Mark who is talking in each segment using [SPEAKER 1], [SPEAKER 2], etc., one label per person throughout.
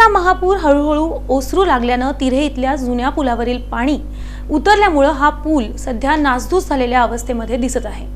[SPEAKER 1] सीमेचा महापूर हळूहळू ओसरू लागल्यानं तिरे इथल्या जुन्या पुलावरील पाणी उतरल्यामुळं हा पूल सध्या नासधूस झालेल्या अवस्थेमध्ये दिसत आहे.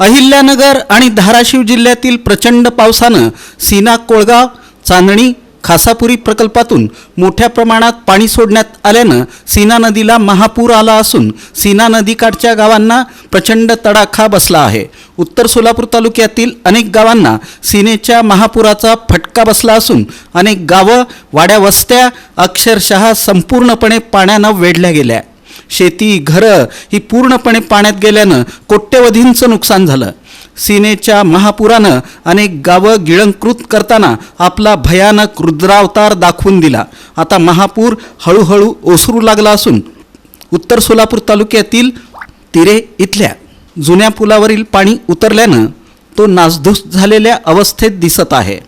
[SPEAKER 2] अहिल्यानगर आणि धाराशिव जिल्ह्यातील प्रचंड पावसानं सीना कोळगाव चांदणी खासापुरी प्रकल्पातून मोठ्या प्रमाणात पाणी सोडण्यात आल्यानं सीना नदीला महापूर आला असून सीना नदीकाठच्या गावांना प्रचंड तडाखा बसला आहे. उत्तर सोलापूर तालुक्यातील अनेक गावांना सीनेच्या महापुराचा फटका बसला असून अनेक गावं वाड्या वस्त्या अक्षरशः संपूर्णपणे पाण्यानं वेढल्या गेल्या. शेती घरं ही पूर्णपणे पाण्यात गेल्यानं कोट्यवधींचं नुकसान झालं. सीनेच्या महापुरानं अनेक गावं गिळंकृत करताना आपला भयानक रुद्रावतार दाखवून दिला. आता महापूर हळूहळू ओसरू लागला असून उत्तर सोलापूर तालुक्यातील तिरे इथल्या जुन्या पुलावरील पाणी उतरल्यानं तो नासधूस झालेल्या अवस्थेत दिसत आहे.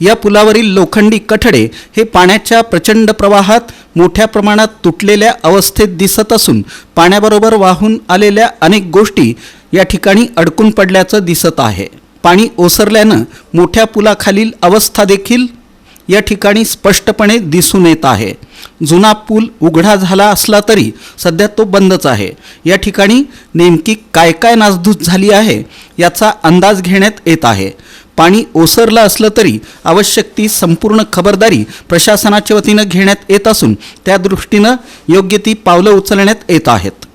[SPEAKER 2] या पुलावरील लोखंडी कठडे हे पाण्याच्या प्रचंड प्रवाहात मोठ्या प्रमाणात तुटलेल्या अवस्थेत दिसत असून पाण्याबरोबर वाहून आलेल्या अनेक गोष्टी या ठिकाणी अडकून पडल्याचं दिसत आहे. पाणी ओसरल्यानं मोठ्या पुलाखालील अवस्था देखील या ठिकाणी स्पष्टपणे दिसून येत आहे. जुना पूल उघडा झाला असला तरी सध्या तो बंदच आहे. या ठिकाणी नेमकी काय काय नासधूस झाली आहे याचा अंदाज घेण्यात येत आहे. पाणी ओसरलं असलं तरी आवश्यक ती संपूर्ण खबरदारी प्रशासनाच्या वतीनं घेण्यात येत असून त्या दृष्टीनं योग्य ती पावलं उचलण्यात येत आहेत.